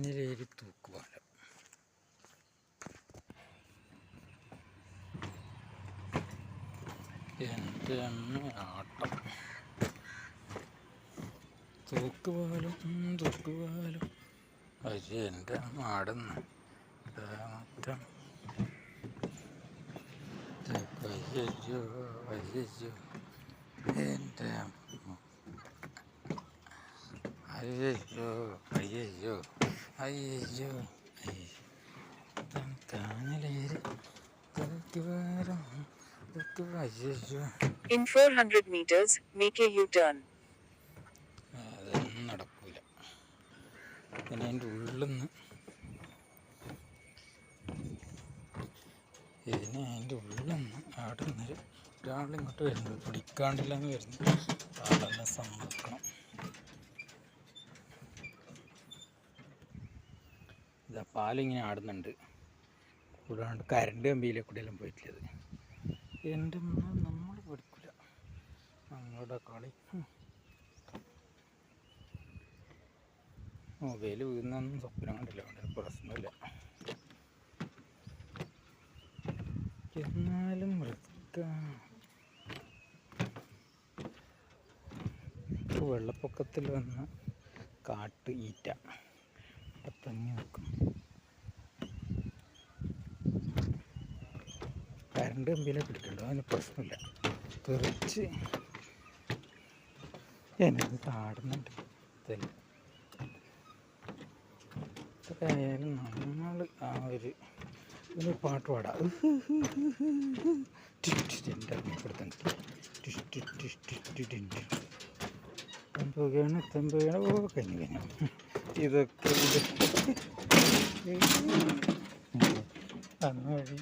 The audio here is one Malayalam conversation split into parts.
കാഞ്ഞിലേരി തൂക്കുപാലം എന്റെ അമ്മ ആട്ടം തൂക്കുപാലം തൂക്കുപാലം അയ്യ എന്റെ ആടുന്ന മൊത്തം അയ്യോ അയ്യോ എന്റെ അയ്യോ അയ്യോ അയ്യോ In 400 meters, make a U-turn. അതൊന്നും നടക്കൂല. പിന്നെ അതിന്റെ ഉള്ളിൽ നിന്ന് ഇതിന് അതിന്റെ ഉള്ളിൽ നിന്ന് അവിടെ നിന്ന് ഒരാളിങ്ങോട്ട് വരുന്നത് പിടിക്കാണ്ടില്ലെന്ന് വരുന്നു ആളെന്നെ സമ്മതിക്കണം. ഇതാ പാലിങ്ങനെ ആടുന്നുണ്ട്. കൂടാണ്ട് കരണ്ട് കമ്പിയിലെ കൂടെയെല്ലാം പോയിട്ടില്ലത് എന്റെ നമ്മൾ പഠിക്കില്ല നമ്മളുടെ കളി. മൊബൈൽ വീഴുന്നൊന്നും സ്വപ്നം കണ്ടില്ല. അവിടെ പ്രശ്നമില്ല. എന്നാലും ഇപ്പോൾ വെള്ളപ്പൊക്കത്തിൽ വന്ന കാട്ട് ഈറ്റ. തങ്ങി നിൽക്കും കരണ്ട് കമ്പിയിലെ പിടിക്കണ്ടോ? അതിന് പ്രശ്നമില്ല. തെറിച്ച് എന്നത് താടുന്നുണ്ട്. ായാലും നമ്മൾ ആ ഒരു പാട്ട് പാടാം. എന്റെ തമ്പുകയാണ് ഓ കഴിഞ്ഞു കഴിഞ്ഞു ഇതൊക്കെ ഇത്. അന്ന് വഴി.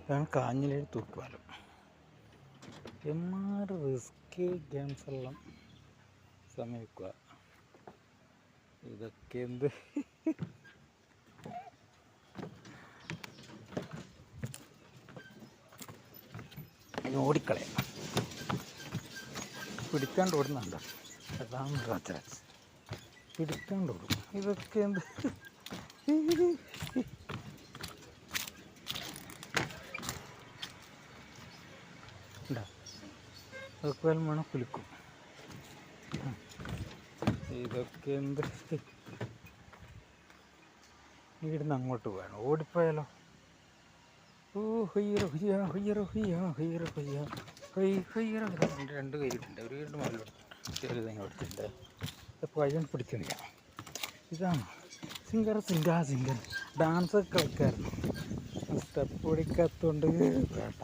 ഇതാണ് കാഞ്ഞിലേരി തൂക്കുപാലം. എമ്മാറ് റിസ്കി ഗെയിംസ് എല്ലാം സമയക്കുക ഇതൊക്കെ എന്ത്? ഇനി ഓടിക്കളയാം. പിടിക്കാണ്ട് ഓടുന്നുണ്ട് അതാണ് പിടിക്കാണ്ട് ഓടും. ഇതൊക്കെ എന്ത്? അതൊക്കെ വേണം കുലുക്കും. ഇതൊക്കെ എന്ത്? ഇവിടുന്ന് അങ്ങോട്ട് വേണം ഓടിപ്പോയാലോ? രണ്ട് രണ്ട് കൈയിട്ടുണ്ട് ഒരു കൈയുടെ ചെറിയ ചെറുത് ഇങ്ങോട്ടുണ്ട് അപ്പോൾ ഇതാണ് സിംഗർ സിംഗാ സിംഗർ. ഡാൻസ് കളിക്കായിരുന്നു സ്റ്റെപ്പ് പിടിക്കാത്തതുകൊണ്ട് വേണ്ട